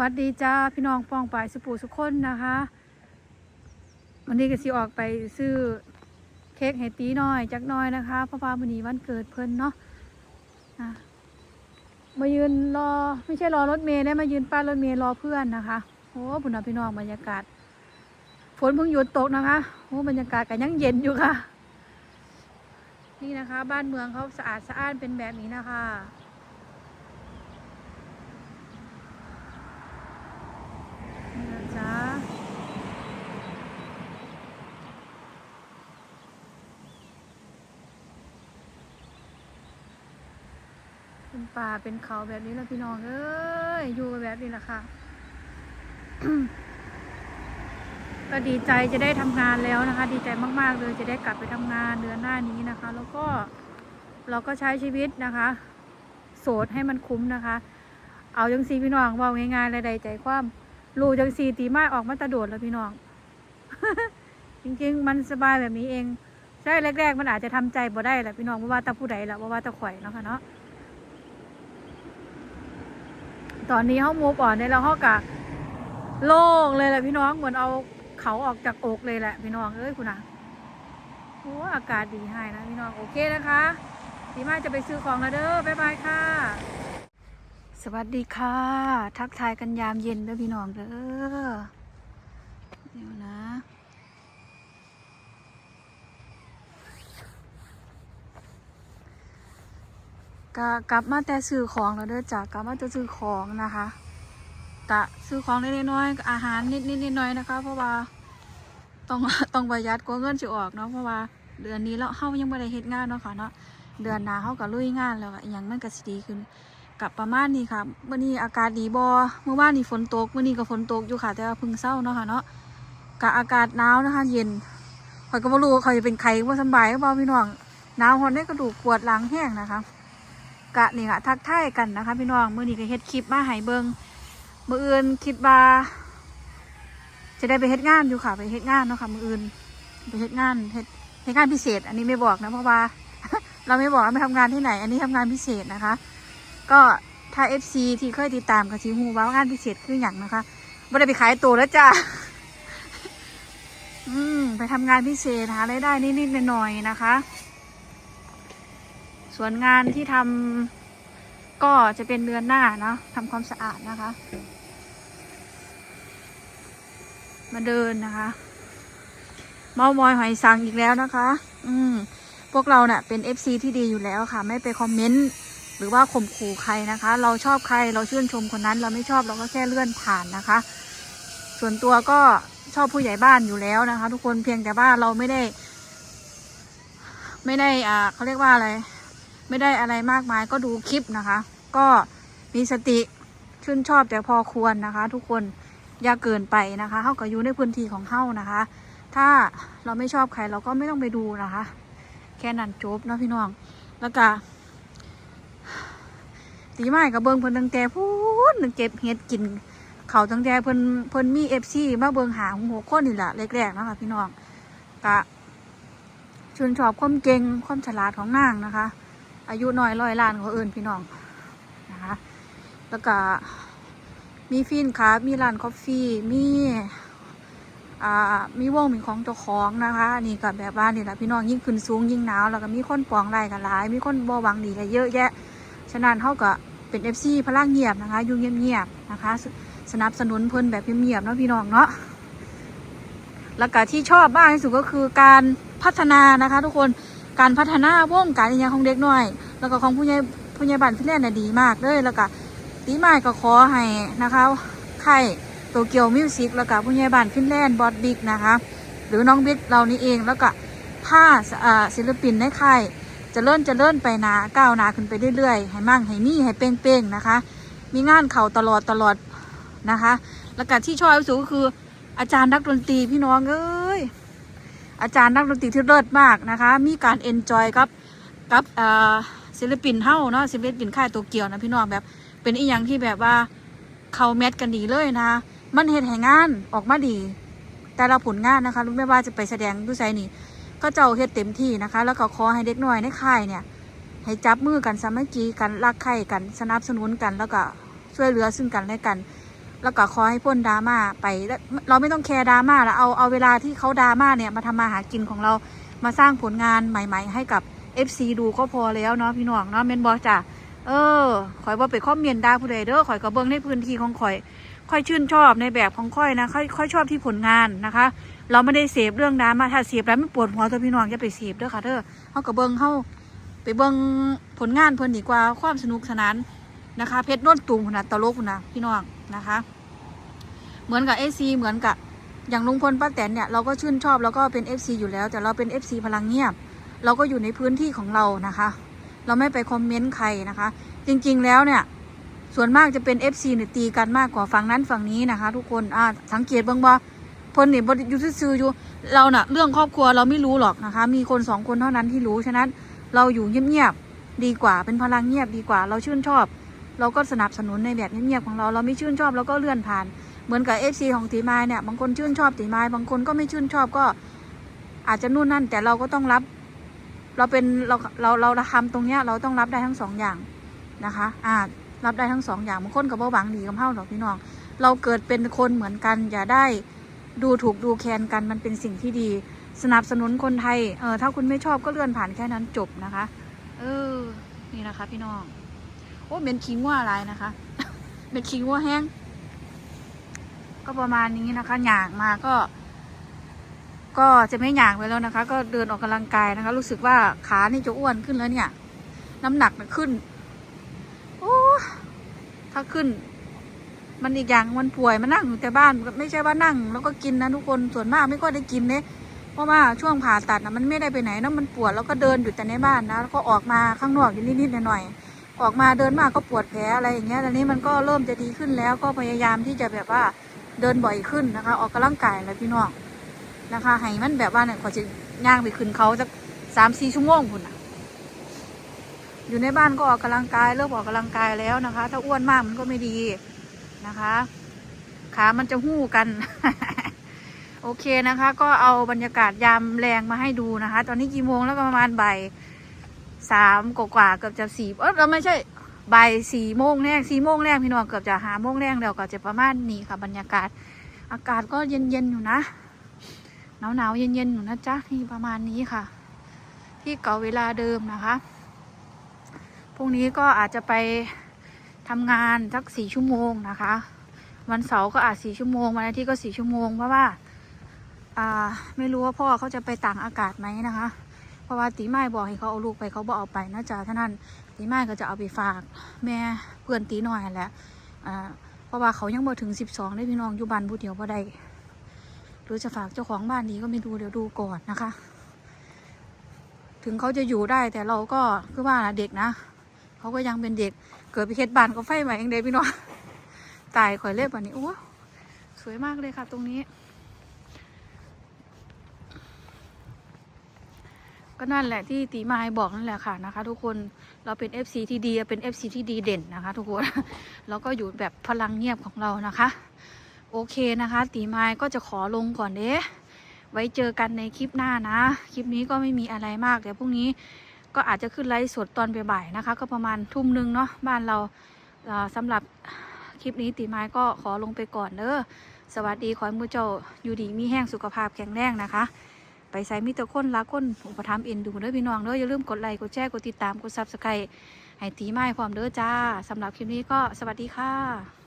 วัสดีจ้าพี่น้องปองปายสุปูสุคนนะคะ วันนี้ก็สิออกไปซื้อเค้กให้ตีน้อยจักน้อยนะคะเพราะว่าวันนี้วันเกิดเพิ่นเนาะะมายืนรอไม่ใช่รอรถเมล์ได้มายืนป้ายรถเมล์รอเพื่อนนะคะโอ้บุญพี่น้องบรรยากาศ ฝนเพิ่งหยุดตกนะคะโอ้บรรยากาศก็ยังเย็นอยู่ค่ะ นี่นะคะ บ้านเมืองเขาสะอาดสะอ้านเป็นแบบนี้นะคะ นี่นะจ๊ะ เป็นป่าเป็นเขาแบบนี้แล้วพี่น้องเอ้ยอยู่แบบนี้แหละค่ะก็ดีใจจะได้ทำงานแล้วนะคะ ดีใจมากๆเลยจะได้กลับไปทำงานเดือนหน้านี้นะคะ แล้วก็เราก็ใช้ชีวิตนะคะ โสดให้มันคุ้มนะคะ เอาจังสีพี่น้องเว่าง่ายๆเลยใดใจความรูจังสีตีมาออกมาตะโดดแล้วพี่น้อง จริงๆ มันสบายแบบนี้เองใช่แรกๆ มันอาจจะทำใจบ่ได้แหละพี่น้องเพราะว่าตาผู้ใดละเพราะว่าตาข่อยเนาะค่ะเนาะ ตอนนี้เขามูฟอ่อนได้แล้วเขากะโล่งเลยแหละพี่น้องเหมือนเอาเขาออกจากอกเลยแหละพี่น้องเอ้ยคุณนะโอ้อากาศดีให้นะพี่น้องโอเคนะคะดีมากจะไปซื้อของแล้วเด้อบ๊ายบายค่ะ สวัสดีค่ะ ทักทายกันยามเย็นเด้อพี่น้องเด้อเดี๋ยวนะ ก็กลับมาแต่ซื้อของแล้วเด้อจ้ะกลับมาแต่ซื้อของนะคะกะซื้อของเล็กๆน้อยๆอาหารนิดๆน้อยๆนะคะ เพราะว่าต้องต้องประหยัดกลัวเงินจะออกเนาะเพราะว่าเดือนนี้แล้วเฮายังไม่ได้เฮ็ดงานเนาะค่ะเนาะเดือนหน้าเฮาก็ลุยงานแล้วก็อหยังมันก็สิดีขึ้นกับประมาณนี้ค่ะมื้อนี้อากาศดีบ่เมื่อวานนี่ฝนตกมื้อนี้ก็ฝนตกอยู่ค่ะ แต่ว่าเพิ่งเช้าเนาะค่ะเนาะกะอากาศหนาวนะคะ เย็นข่อยก็บ่รู้ว่าข่อยจะเป็นไข้บ่สบายหรือเปล่าพี่น้องหนาวฮอนได้กระดูกปวดหลังแห้งนะคะ กะนี่ค่ะทักทายกันนะคะ พี่น้องมื้อนี้ก็เฮ็ดคลิปมาให้เบิงมื้ออื่นคิดว่าจะได้ไปเฮ็ดงานอยู่ค่ะ ไปเฮ็ดงานเนาะค่ะมื้ออื่นไปเฮ็ดงานเฮ็ดเฮ็ดงานพิเศษ อันนี้ไม่บอกนะเพราะว่า เราไม่บอกว่าไปทำงานที่ไหน อันนี้ทำงานพิเศษนะคะ ก็ถ้า FC ที่เคยติดตามกับซีฮูว่างานพิเศษคืออย่างนะคะไม่ได้ไปขายตัวแล้วจ้าอืมไปทำงานพิเศษหารายได้นิดๆหน่อยๆนะคะ ส่วนงานที่ทำก็จะเป็นเดือนหน้าเนาะทำความสะอาดนะคะ มาเดินนะคะเมามอยหอยสังอีกแล้วนะคะ อืม พวกเราเนะ่ะเป็น FC ที่ดีอยู่แล้วค่ะ ไม่ไปคอมเมนต์หรือว่าข่มขู่ใครนะคะ เราชอบใครเราชื่นชมคนนั้น เราไม่ชอบเราก็แค่เลื่อนผ่านนะคะ ส่วนตัวก็ชอบผู้ใหญ่บ้านอยู่แล้วนะคะ ทุกคนเพียงแต่ว่าเราไม่ได้ ไม่ได้อ่าเขาเรียกว่าอะไร ไม่ได้อะไรมากมายก็ดูคลิปนะคะ ก็มีสติชื่นชอบแต่พอควรนะคะ ทุกคนอย่าเกินไปนะคะเฮาก็อยู่ในพื้นที่ของเฮานะคะ ถ้าเราไม่ชอบใครเราก็ไม่ต้องไปดูนะคะ แค่นั้นจบเนาะพี่น้อง แล้วก็ตีไม้กับเบิงเพิ่นตั้งแต่พูดเก็บเห็ดกินเขาตั้งแต่เพิ่นเพิ่นมีเอฟซีมาเบิงหาหัวคนนี่แหละแรกๆนะคะพี่น้องกะชื่นชอบความเก่งความฉลาดของนางนะคะ อายุน้อยร้อยล้านเขาเอื่นพี่น้องนะคะแล้วก็มีฟินครับมีร้านกาแฟมีอ่ามีวงมีของเจ้าของนะคะนี่กับแบบว่านี่แหละพี่น้องยิ่งขึ้นสูงยิ่งหนาวแล้วก็มีคนปองไรกันหลาย มีคนบ่หวังดีกันเยอะแยะฉะนั้นเขาก็เป็นเอฟซีพลังเงียบนะคะอยู่เงียบๆนะคะสสนับสนุนเพิ่อนแบบเงียบๆเนาะพี่น้องเนาะแล้วก็ที่ชอบมากที่สุดก็คือการพัฒนานะคะ ทุกคน การพัฒนาวงการอีกอย่างของเด็กน้อย แล้วก็ของผู้ใหญ่ผู้ใหญ่บ้านฟินแลนด์น่ะดีมากเลยแล้วก็ตีไม้ก็ขอให้นะคะค่โตเกียวมิวสิกแล้วก็ผู้ใหญ่บ้านฟินแลนด์บอสบิ๊กนะคะ หรือน้องบิ๊กเรานี่เองแล้วก็ผ้าศิลปินในค่ายจะเลื่อนจะเลื่อนไปนาก้าวนาขึ้นไปเรื่อยๆ ให้มั่งให้นี่ให้เป้งๆนะคะ มีงานเข่าตลอดตลอดนะคะ แล้วก็ที่ชอบที่สุดก็คืออาจารย์นักดนตรีพี่น้องเอ้ อาจารย์นักดนตรีที่เลิศมากนะคะ มีการเอนจอยกับกับศิลปินเฮ้าเนาะศิลปินค่ายโตเกี่ยวนะพี่น้องแบบ เป็นอีหยังที่แบบว่าเขาแมทกันดีเลยนะ มันเห็นให้งงานออกมาดี แต่ละผลงานนะคะไม่ว่าจะไปแสดงดูไซนี่ก็เจ้าเฮ็ดเต็มที่นะคะ แล้วก็ขอให้เด็กน้อยในค่ายเนี่ย ให้จับมือกันสามัคคีกันรักใคร่กันสนับสนุนกันแล้วก็ช่วยเหลือซึ่งกันและกัน แล้วก็ขอให้พ้นดราม่าไปเราไม่ต้องแคร์ดราม่าแล้วเอาเอาเวลาที่เขาดราม่าเนี่ยมาทำมาหากินของเรามาสร้างผลงานใหม่ ๆ ให้กับ FC ดูก็พอแล้วเนาะพี่น้องเนาะเมนบอกจ้ะเออข่อยว่าไปคอมเมนต์ด่าผู้ใดเด้อข่อยก็เบิ่งในพื้นที่ของข่อยค่อยชื่นชอบในแบบของค่อยนะค่อยค่อยชอบที่ผลงานนะคะ เราไม่ได้เสพเรื่องดราม่าถ้าเสพแล้วมันปวดหัวตัวพี่น้องอย่าไปเสพเด้อค่ะเด้อเฮาก็เบิ่งเฮาไปเบิ่งผลงานเพิ่นดีกว่าความสนุกสนานนะคะ เพชรน้นตุ่มนาดตลกพนนะพี่น้อง นะคะ เหมือนกับเอซีเหมือนกับอย่างลุงพลป้าแตนเนี่ยเราก็ชื่นชอบแล้วก็เป็น FC อยู่แล้ว แต่เราเป็น FC พลังเงียบ เราก็อยู่ในพื้นที่ของเรานะคะ เราไม่ไปคอมเมนต์ใครนะคะ จริงๆแล้วเนี่ยส่วนมากจะเป็น FC เนี่ยตีกันมากกว่าฝั่งนั้นฝั่งนี้นะคะ ทุกคนอ่าสังเกตบ้างว่าพลเนี่ยอยู่ซื่อๆอยู่เราเน่ะเรื่องครอบครัวเราไม่รู้หรอกนะคะ มีคนสองคนเท่านั้นที่รู้ฉะนั้น เราอยู่เงียบๆดีกว่าเป็นพลังเงียบดีกว่า เราชื่นชอบ เราก็สนับสนุนในแบบเงียบๆของเราเราไม่ชื่นชอบเราก็เลื่อนผ่าน เหมือนกับ FC ของตีไม้เนี่ยบางคนชื่นชอบตีไม้บางคนก็ไม่ชื่นชอบก็ อาจจะนู่นนั่น แต่เราก็ต้องรับ เราเป็นเราเราเราทำตรงเนี้ย เราต้องรับได้ทั้งสองอย่างนะคะอ่ารับได้ทั้งสองอย่างบางคนกับว่าหวังดีกับเฮาหรอกพี่น้อง เราเกิดเป็นคนเหมือนกัน อย่าได้ดูถูกดูแคลนกันมันเป็นสิ่งที่ดี สนับสนุนคนไทยเออถ้าคุณไม่ชอบก็เลื่อนผ่านแค่นั้นจบนะคะ เออ นี่นะคะ พี่น้อง อ้เป็นคิงว่าอะไรนะคะ เป็นคิงว่าแห้ง ก็ประมาณนี้นะคะหยางมาก็ ก็จะไม่หยางไปแล้วนะคะ ก็เดินออกกำลังกายนะคะ รู้สึกว่าขานี่จะอ้วนขึ้นแล้วเนี่ย น้ำหนักมันขึ้นโอ้ถ้าขึ้น มันอีกอย่างมันป่วยมันนั่งอยู่แต่บ้านไม่ใช่ว่านั่ง แล้วก็กินนะทุกคนส่วนมากไม่ค่อยได้กินเนี่ยเพราะว่าช่วงผ่าตัดนะมันไม่ได้ไปไหนนะมันปวดแล้วก็เดินอยู่แต่ในบ้านนะแล้วก็ออกมาข้างนอกอยู่นิดๆหน่อยๆ ออกมาเดินมาก็ปวดแผลอะไรอย่างเงี้ยตอนนี้มันก็เริ่มจะดีขึ้นแล้วก็พยายามที่จะแบบว่าเดินบ่อยขึ้นนะคะ ออกกำลังกายแล้วพี่น้องนะคะให้มันแบบว่าเนี่ยขอจะย่างไปขึ้นเขาสักสามสี่ชั่วโมงคุณนะอยู่ในบ้านก็ออกกำลังกายเริ่มออกกำลังกายแล้วนะคะ ถ้าอ้วนมากมันก็ไม่ดีนะคะขามันจะหู้กัน โอเคนะคะ ก็เอาบรรยากาศยามแรงมาให้ดูนะคะ ตอนนี้กี่โมงแล้วก็ประมาณบ่าย สามกว่าเกือบจะสี่เออเราไม่ใช่บ่ายสี่โมงแรกสี่โมงแรกพี่น้องเกือบจะหาโมงแรกเดี๋ยวก็จะประมาณนี้ค่ะบรรยากาศ อากาศก็เย็นๆอยู่นะหนาวๆเย็นๆอยู่นะจ๊ะนี่ประมาณนี้ค่ะ ที่เก่าเวลาเดิมนะคะพรุ่งนี้ก็อาจจะไปทำงานสักสี่ชั่วโมงนะคะ วันเสาร์ก็อาจสี่ชั่วโมงวันอาทิตย์ก็สี่ชั่วโมงเพราะว่า อ่า ไม่รู้ว่าพ่อเขาจะไปต่างอากาศไหมนะคะ ราะว่าตีไม้บอกให้เขาเอาลูกไปเขาบอกเอาไปนะจ๊ะท่านั้นตีไม้ก็จะเอาไปฝาก แม่เพื่อนตีหน่อยแหละอ่าเพราะว่าเขายังบ่ถึงสิบสองได้พี่น้องอยู่บ้านผู้เดียวบ่ได้หรือจะฝากเจ้าของบ้านดีก็ไม่ดูเดี๋ยวดูก่อนนะคะ ถึงเขาจะอยู่ได้แต่เราก็คือว่าเด็กนะเขาก็ยังเป็นเด็กเกิดไปเฮ็ดบ้านก็ไฟใหม่เองเด้พี่น้องตายข่อยเล็บวันนี้โอ้สวยมากเลยค่ะ ตรงนี้ ก็นั่นแหละที่ตีมายบอกนั่นแหละค่ะนะคะ ทุกคนเราเป็น FC ที่ดีเป็น FC ที่ดีเด่นนะคะ ทุกคนแล้วก็อยู่แบบพลังเงียบของเรานะคะ โอเคนะคะ ตีมายก็จะขอลงก่อนเด้ไว้เจอกันในคลิปหน้านะ คลิปนี้ก็ไม่มีอะไรมากเดี๋ยวพรุ่งนี้ก็อาจจะขึ้นไลฟ์สดตอนบ่ายๆนะคะ ก็ประมาณทุ่มหนึ่งเนาะบ้านเราสำหรับคลิปนี้ตีไม้ก็ขอลงไปก่อนเด้อสวัสดีขอให้มือเจ้าอยู่ดีมีแห้งสุขภาพแข็งแรงนะคะ ไปใส่มิตรคนรักคนอุปถัมภ์เอ็นดูเด้อพี่น้องเด้ออย่าลืมกดไลค์กดแชร์กดติดตามกดซับสไครต์ให้ตีไม้พร้อมเด้อจ้าสำหรับคลิปนี้ก็สวัสดีค่ะ